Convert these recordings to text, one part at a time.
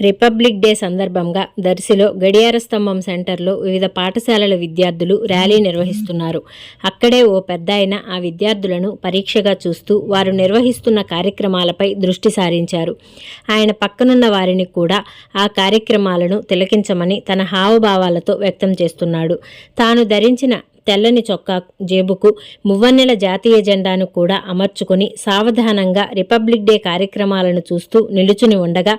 republic day సందర్భంగా దర్శిలో గడియార స్తంభం సెంటర్లో వివిధ పాఠశాలల విద్యార్థులు ర్యాలీ నిర్వహిస్తున్నారు. అక్కడే ఓ పెద్దాయన ఆ విద్యార్థులను పరీక్షగా చూస్తూ వారు నిర్వహిస్తున్న కార్యక్రమాలపై దృష్టి సారించారు. ఆయన పక్కనున్న వారిని కూడా ఆ కార్యక్రమాలను తిలకించమని తన హావభావాలతో వ్యక్తం చేస్తున్నాడు. తాను ధరించిన తెల్లని చొక్కా జేబుకు మువ్వన్నెల జాతీయ జెండాను కూడా అమర్చుకొని సావధానంగా రిపబ్లిక్ డే కార్యక్రమాలను చూస్తూ నిలుచుని ఉండగా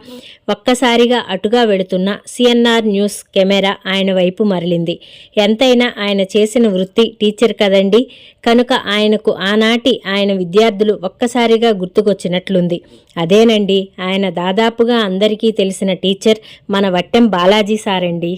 ఒక్కసారిగా అటుగా వెడుతున్న సిఎన్ఆర్ న్యూస్ కెమెరా ఆయన వైపు మరలింది. ఎంతైనా ఆయన చేసిన వృత్తి టీచర్ కదండి. కనుక ఆయనకు ఆనాటి ఆయన విద్యార్థులు ఒక్కసారిగా గుర్తుకొచ్చినట్లుంది. అదేనండి ఆయన దాదాపుగా అందరికీ తెలిసిన టీచర్ మన వట్టెం బాలాజీ సారండి.